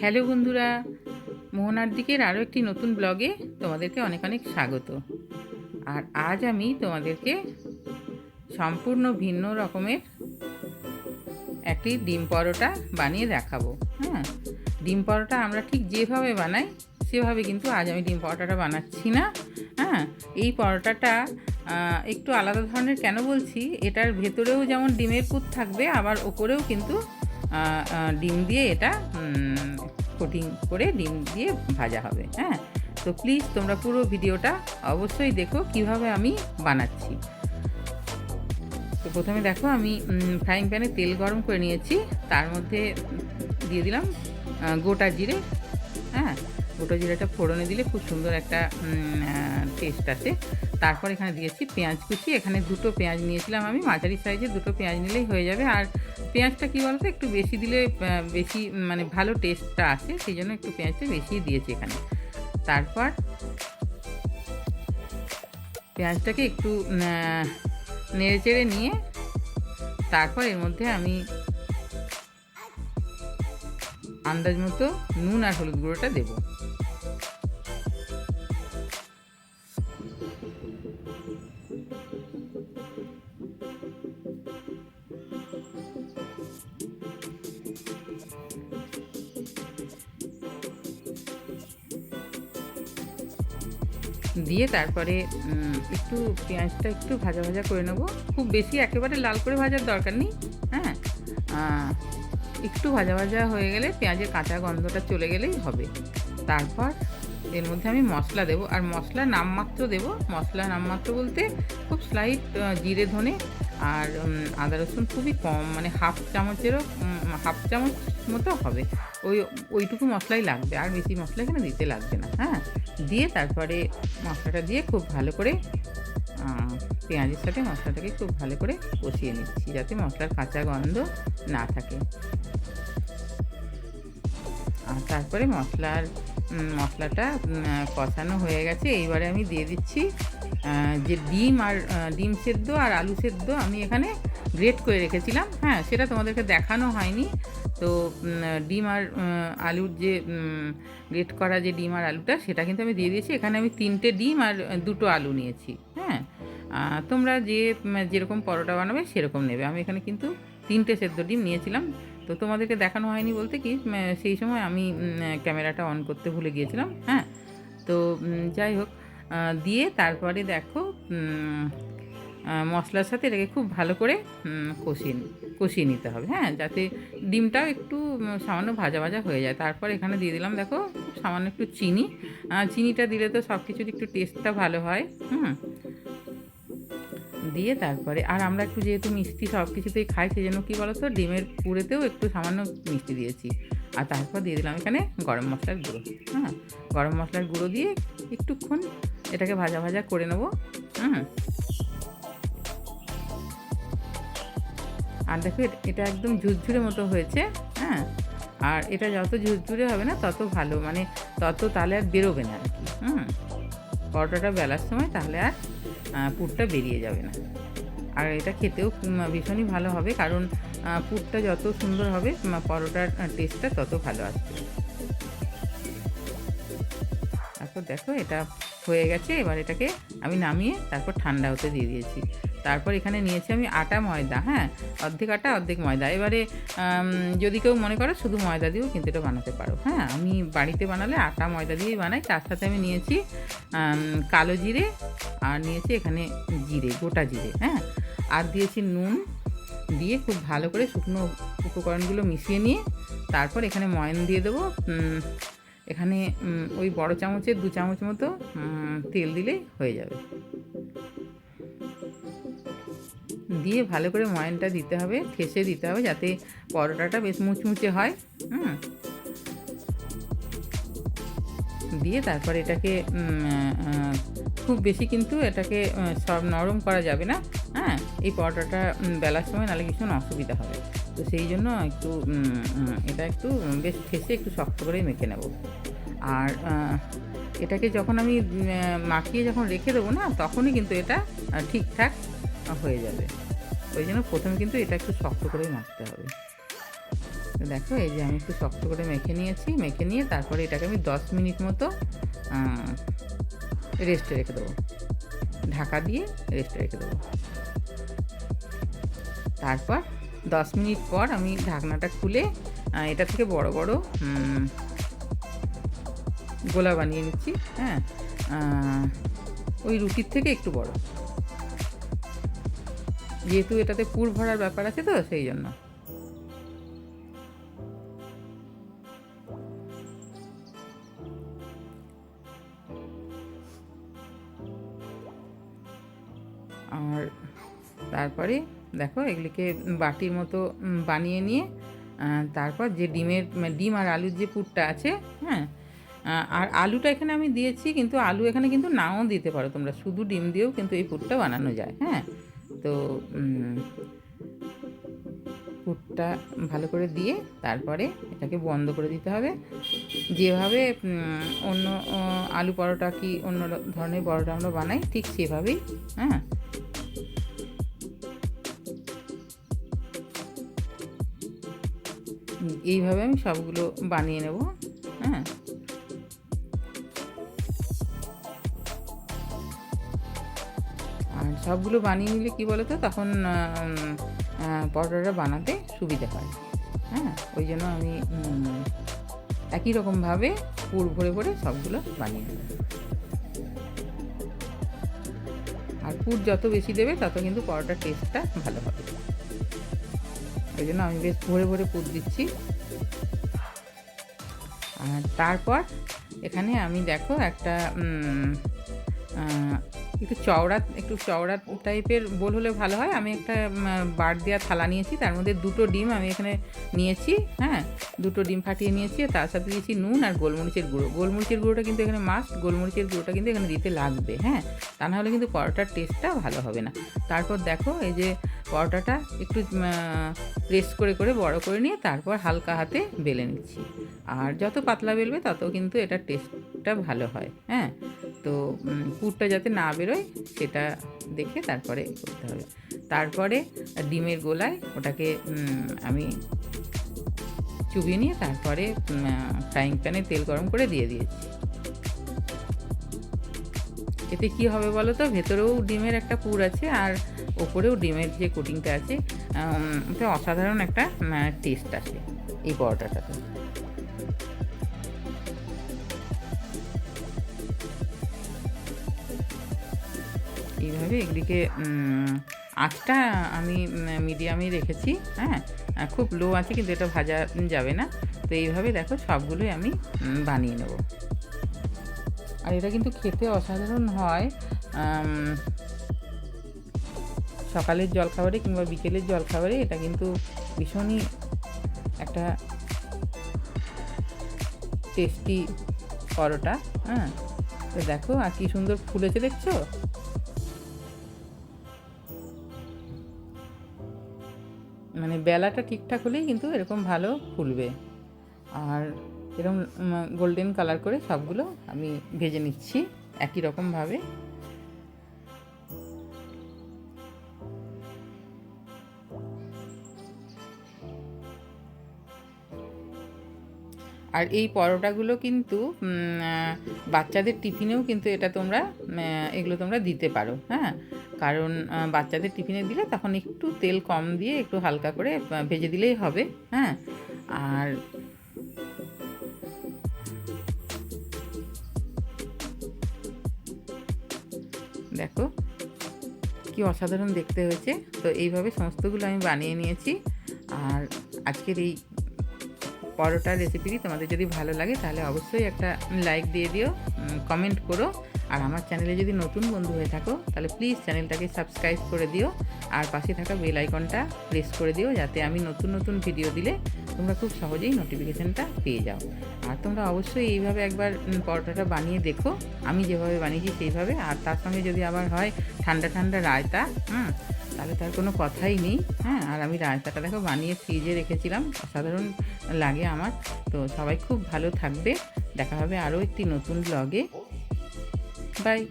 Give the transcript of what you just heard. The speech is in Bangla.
হ্যালো বন্ধুরা, মোহনার দিকের আরও একটি নতুন ব্লগে তোমাদেরকে অনেক অনেক স্বাগত। আর আজ আমি তোমাদেরকে সম্পূর্ণ ভিন্ন রকমের একটি ডিম পরোটা বানিয়ে দেখাবো। হ্যাঁ ডিম পরোটা আমরা ঠিক যেভাবে বানাই, সেভাবে কিন্তু আজ আমি ডিম পরোটাটা বানাচ্ছি না। হ্যাঁ এই পরোটাটা একটু আলাদা ধরনের কেন বলছি, এটার ভেতরেও যেমন ডিমের পুর থাকবে, আবার ওপরেও কিন্তু ডিম দিয়ে এটা কোটিং করে ডিম দিয়ে ভাজা হবে হ্যাঁ? তো প্লিজ তোমরা পুরো ভিডিওটা অবশ্যই দেখো কীভাবে আমি বানাচ্ছি। তো প্রথমে দেখো আমি ফ্রাইং প্যানে তেল গরম করে নিয়েছি, তার মধ্যে দিয়ে দিলাম গোটা জিরে হ্যাঁ? গোটা জিরেটা ফোড়নে দিলে খুব সুন্দর একটা টেস্ট আসে। তারপর এখানে দিয়েছি পেঁয়াজ কুচি। এখানে দুটো পেঁয়াজ নিয়েছিলাম আমি। মাঝারি সাইজে দুটো পেঁয়াজ নিলেই হয়ে যাবে। আর পেঁয়াজটা কী বলতো, একটু বেশি দিলে বেশি মানে ভালো টেস্টটা আসে। সেই জন্য একটু পেঁয়াজটা বেশি দিয়েছি এখানে। তারপর পেঁয়াজটাকে একটু নেড়ে চেড়ে নিয়ে, তারপর এর মধ্যে আমি আন্দাজ মতো নুন আর হলুদ গুঁড়োটা দেবো। দিয়ে তারপরে একটু পেঁয়াজটা একটু ভাজা ভাজা করে নেব। খুব বেশি একেবারে লাল করে ভাজার দরকার নেই হ্যাঁ? একটু ভাজা ভাজা হয়ে গেলে পেঁয়াজের কাঁচা গন্ধটা চলে গেলেই হবে। তারপর এর মধ্যে আমি মশলা দেবো। আর মশলা নামমাত্র দেবো। মশলা নামমাত্র বলতে খুব স্লাইট জিরে, ধনে আর আদা, রসুন খুবই কম মানে হাফ চামচেরও হাফ চামচ মতো হবে। ওই, ওইটুকু মশলাই লাগবে। আর বেশি মশলা এখানে দিতে লাগবে না। হ্যাঁ? দিয়ে তারপরে মশলাটা দিয়ে খুব ভালো করে পেঁয়াজের সাথে মশলাটাকে খুব ভালো করে কষিয়ে নিচ্ছি যাতে মশলার কাঁচা গন্ধ না থাকে। আর তারপরে মশলার মশলাটা কষানো হয়ে গেছে। এইবারে আমি দিয়ে দিচ্ছি যে ডিম আর ডিম সেদ্ধ আর আলু সেদ্ধ আমি এখানে গ্রেট করে রেখেছিলাম। হ্যাঁ সেটা তোমাদেরকে দেখানো হয়নি। তো ডিম আর আলুর যে গ্রেট করা যে ডিম আর আলুটা, সেটা কিন্তু আমি দিয়ে দিয়েছি। এখানে আমি তিনটে ডিম আর দুটো আলু নিয়েছি। হ্যাঁ তোমরা যে যেরকম পরোটা বানাবে সেরকম নেবে। আমি এখানে কিন্তু তিনটে সেদ্ধ ডিম নিয়েছিলাম। তো তোমাদেরকে দেখানো হয়নি বলতে কি সেই সময় আমি ক্যামেরাটা অন করতে ভুলে গিয়েছিলাম হ্যাঁ? তো যাই হোক দিয়ে তারপরে দেখো মশলার সাথে এটাকে খুব ভালো করে কষিয়ে কষিয়ে নিতে হবে হ্যাঁ? যাতে ডিমটাও একটু সামান্য ভাজা ভাজা হয়ে যায়। তারপর এখানে দিয়ে দিলাম, দেখো, সামান্য একটু চিনি। চিনিটা দিলে তো সব কিছুর একটু টেস্টটা ভালো হয়, হুম? দিয়ে তারপরে, আর আমরা একটু যেহেতু মিষ্টি সব কিছুতেই খাই সেই জন্য কী বলো তো ডিমের পুরেতেও একটু সামান্য মিষ্টি দিয়েছি। আর তারপর দিয়ে দিলাম এখানে গরম মশলার গুঁড়ো হ্যাঁ? গরম মশলার গুঁড়ো দিয়ে একটুক্ষণ এটাকে ভাজা ভাজা করে নেব, হুম? আর দেখো এটা একদম ঝুরঝুরে মতো হয়েছে হ্যাঁ? আর এটা যত ঝুরঝুরে হবে না, তত ভালো মানে তত তাহলে আর বেরোবে না আর কি, হুম? পরোটাটা বেলার সময় তাহলে আর পুরটা বেরিয়ে যাবে না। আর এটা খেতেও ভীষণই ভালো হবে, কারণ পুরটা যত সুন্দর হবে পরোটার টেস্টটা তত ভালো আসবে। তারপর দেখো, এটা হয়ে গেছে, এবার এটাকে আমি নামিয়ে তারপর ঠান্ডা হতে দিয়ে দিয়েছি। তারপর এখানে নিয়েছি আমি আটা ময়দা হ্যাঁ? অর্ধেক আটা, অর্ধেক ময়দা। এবারে যদি কেউ মনে করো শুধু ময়দা দিয়েও কিন্তু এটা বানাতে পারো হ্যাঁ? আমি বাড়িতে বানালে আটা ময়দা দিয়েই বানাই। তার সাথে আমি নিয়েছি কালো জিরে আর নিয়েছি এখানে জিরে, গোটা জিরে হ্যাঁ? আর দিয়েছি নুন দিয়ে খুব ভালো করে শুকনো উপকরণগুলো মিশিয়ে নিয়ে তারপর এখানে ময়ন দিয়ে দেবো এখানে ওই বড় চামচের দু চামচ মতো তেল দিলেই হয়ে যাবে। দিয়ে ভালো করে ময়নটা দিতে হবে ঠেসে দিতে হবে যাতে পরোটাটা বেশ মুচমুচে হয়, হুম। দিয়ে তারপর এটাকে খুব বেশি কিন্তু এটাকে সব নরম করা যাবে না হ্যাঁ। এই পরোটাটা বেলার সময় নাহলে ভীষণ অসুবিধা হবে। তো সেই জন্য একটু এটা একটু, বেশ ঠেসে একটু শক্ত করেই মেখে নেব। আর এটাকে যখন আমি মাখিয়ে যখন রেখে দেবো না, তখনই কিন্তু এটা ঠিকঠাক হয়ে যাবে। ওই জন্য প্রথমে কিন্তু এটা একটু শক্ত করেই মাখতে হবে। দেখো, এই যে আমি একটু শক্ত করে মেখে নিয়েছি। মেখে নিয়ে তারপরে এটাকে আমি দশ মিনিট মতো রেস্টে রেখে দেবো। ঢাকা দিয়ে রেস্টে রেখে দেবো। তারপর দশ মিনিট পর আমি ঢাকনাটা খুলে এটা থেকে বড় বড় গোলা বানিয়ে নিচ্ছি। হ্যাঁ ওই রুটির থেকে একটু বড়। যেহেতু এটাতে পুর ভরার ব্যাপার আছে তো, সেই জন্য। আর তারপরে দেখো এগুলিকে বাটির মতো বানিয়ে নিয়ে তারপর যে ডিমের, ডিম আর আলুর যে পুরটা আছে হ্যাঁ আর আলুটা এখানে আমি দিয়েছি, কিন্তু আলু এখানে কিন্তু নাও দিতে পারো তোমরা। শুধু ডিম দিয়েও কিন্তু এই পুরটা বানানো যায় হ্যাঁ। তো পুরটা ভালো করে দিয়ে তারপরে এটাকে বন্ধ করে দিতে হবে। যেভাবে অন্য আলু পরোটা কি অন্য ধরনের পরোটা আমরা বানাই, ঠিক সেভাবেই হ্যাঁ। এইভাবে আমি সবগুলো বানিয়ে নেব হ্যাঁ। সবগুলো বানিয়ে নিলে কি বলতো? তখন আহ, উম, আহ, পরোটাটা বানাতে সুবিধা হয়। হ্যাঁ? ওই জন্য আমি একই রকমভাবে পুর ভরে ভরে সবগুলো বানিয়ে নেব। আর পুর যত বেশি দেবে তত কিন্তু পরোটার টেস্টটা ভালো হবে। ওই জন্য আমি বেশ ভরে ভরে পুর দিচ্ছি। আর তারপর এখানে আমি দেখো একটা একটু চওড়া একটু চওড়া টাইপের বোল হলে ভালো হয়। আমি একটা বার দেওয়া থালা নিয়েছি, তার মধ্যে দুটো ডিম আমি এখানে নিয়েছি হ্যাঁ? দুটো ডিম ফাটিয়ে নিয়েছি তার সাথে দিয়েছি নুন আর গোলমরিচের গুঁড়ো। গোলমরিচের গুঁড়োটা কিন্তু এখানে মাস্ট গোলমরিচের গুঁড়োটা কিন্তু এখানে দিতে লাগবে হ্যাঁ? তা নাহলে কিন্তু পরোটার টেস্টটা ভালো হবে না। তারপর দেখো, এই যে পরোটাটা একটু প্রেস করে করে বড় করে নিয়ে তারপর হালকা হাতে বেলে নিচ্ছি। আর যত পাতলা বেলবে তত কিন্তু এটার টেস্টটা ভালো হয় হ্যাঁ? তো পুরটা যাতে না বেরোয় সেটা দেখে তারপরে করতে হবে। তারপরে ডিমের গোলায় ওটাকে আমি চুবিয়ে নিয়ে তারপরে ফ্রাইং প্যানে তেল গরম করে দিয়ে দিয়েছি। এতে কি হবে বলো তো? ভেতরেও ডিমের একটা পুর আছে আর ওপরেও ডিমের যে কোটিংটা আছে ওটা অসাধারণ একটা টেস্ট আসে এই পরোটাটাতে। এইভাবে এগুলিকে আঁচটা আমি মিডিয়ামে রেখেছি হ্যাঁ? খুব লো আছে কিন্তু এটা ভাজা যাবে না। তো এইভাবে দেখো সবগুলোই আমি বানিয়ে নেব। আর এটা কিন্তু খেতে অসাধারণ হয় সকালের জলখাবারে কিংবা বিকেলের জলখাবারে এটা কিন্তু ভীষণই একটা টেস্টি পরোটা হ্যাঁ? তো দেখো, আর কি সুন্দর ফুলেছে, দেখছ? মানে বেলাটা ঠিকঠাক হলেই কিন্তু এরকম ভালো ফুলবে। আর এরকম গোল্ডেন কালার করে সবগুলো আমি ভেজে নিচ্ছি একই রকমভাবে। আর এই পরোটাগুলো কিন্তু বাচ্চাদের টিফিনেও কিন্তু এটা তোমরা এগুলো তোমরা দিতে পারো হ্যাঁ? কারণ বাচ্চাদের টিফিনে দিলে তখন একটু তেল কম দিয়ে একটু হালকা করে ভেজে দিলেই হবে হ্যাঁ? আর দেখো, কি অসাধারণ দেখতে হয়েছে। তো এইভাবে সমস্তগুলো আমি বানিয়ে নিয়েছি। আর আজকের এই পরোটার রেসিপিটি তোমাদের যদি ভালো লাগে তাহলে অবশ্যই একটা লাইক দিয়ে দিও কমেন্ট করো। আর আমার চ্যানেলে যদি নতুন বন্ধু হয়ে থাকো, তাহলে প্লিজ চ্যানেলটাকে সাবস্ক্রাইব করে দিও আর পাশে থাকা বেল আইকনটা প্রেস করে দিও যাতে আমি নতুন নতুন ভিডিও দিলে তোমরা খুব সহজেই নোটিফিকেশানটা পেয়ে যাও। আর তোমরা অবশ্যই এইভাবে একবার পরোটাটা বানিয়ে দেখো। আমি যেভাবে বানিয়েছি সেইভাবে। আর তার সঙ্গে যদি আবার হয় ঠান্ডা ঠান্ডা রায়তা, হুম, তাহলে তার কোনো কথাই নেই হ্যাঁ। আর আমি রায়তাটা দেখো বানিয়ে ফ্রিজে রেখেছিলাম, অসাধারণ লাগে আমার। তো সবাই খুব ভালো থাকবে। দেখা হবে আরও একটি নতুন ব্লগে Bye.